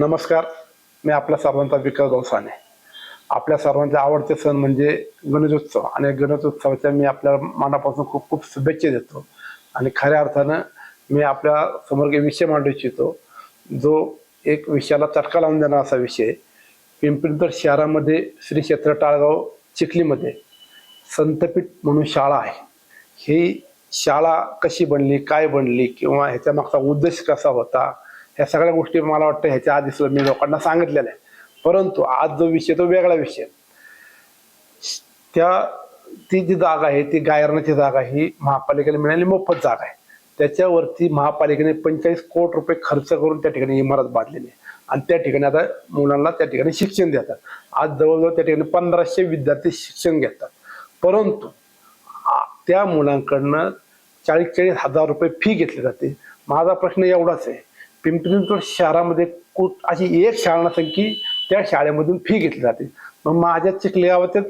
नमस्कार मी आपल्या सर्वांचा विकास गौसाने आपल्या सर्वांचे आवडते सण म्हणजे गणेशोत्सव आणि गणेशोत्सवाच्या मी आपल्या मनापासून खूप खूप शुभेच्छा देतो. आणि खऱ्या अर्थानं मी आपल्यासमोर एक विषय मांडू इच्छितो जो एक विषयाला चटका लावून देणारा असा विषय पिंपरीनगर शहरामध्ये श्री क्षेत्र टाळगाव चिखलीमध्ये संतपीठ म्हणून शाळा आहे. ही शाळा कशी बनली काय बनली किंवा ह्याच्या मागचा उद्देश कसा होता या सगळ्या गोष्टी मला वाटतं ह्याच्या आधी सुद्धा मी लोकांना सांगितलेल्या आहे परंतु आज जो विषय तो वेगळा विषय त्या ती जी जागा आहे ती गायरणाची जागा ही महापालिकेला मिळाली मोफत जागा आहे. त्याच्यावरती महापालिकेने पंचेचाळीस कोटी रुपये खर्च करून त्या ठिकाणी इमारत बांधलेली आहे. आणि त्या ठिकाणी आता मुलांना त्या ठिकाणी शिक्षण देतात. आज जवळजवळ त्या ठिकाणी पंधराशे विद्यार्थी शिक्षण घेतात. परंतु त्या मुलांकडनं चाळीस चाळीस हजार रुपये फी घेतली जाते. माझा प्रश्न एवढाच आहे. पिंपरी चिंचवड शहरामध्ये कुठ अशी एक शाळा नसेल की त्या शाळेमधून फी घेतली जाते. मग माझ्या चिखली गावाच्या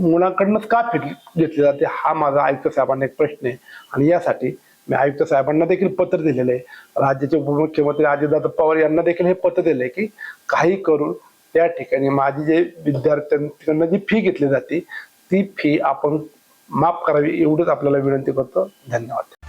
मुलांकडनंच का फी घेतली जाते? हा माझा आयुक्त साहेबांना एक प्रश्न आहे. आणि यासाठी मी आयुक्त साहेबांना देखील पत्र दिलेलं आहे. राज्याचे उपमुख्यमंत्री अजितदादा पवार यांना देखील हे पत्र दिलं आहे की काही करून त्या ठिकाणी माझी जे विद्यार्थ्यांकडनं जी फी घेतली जाते ती फी आपण माफ करावी एवढंच आपल्याला विनंती करतो. धन्यवाद.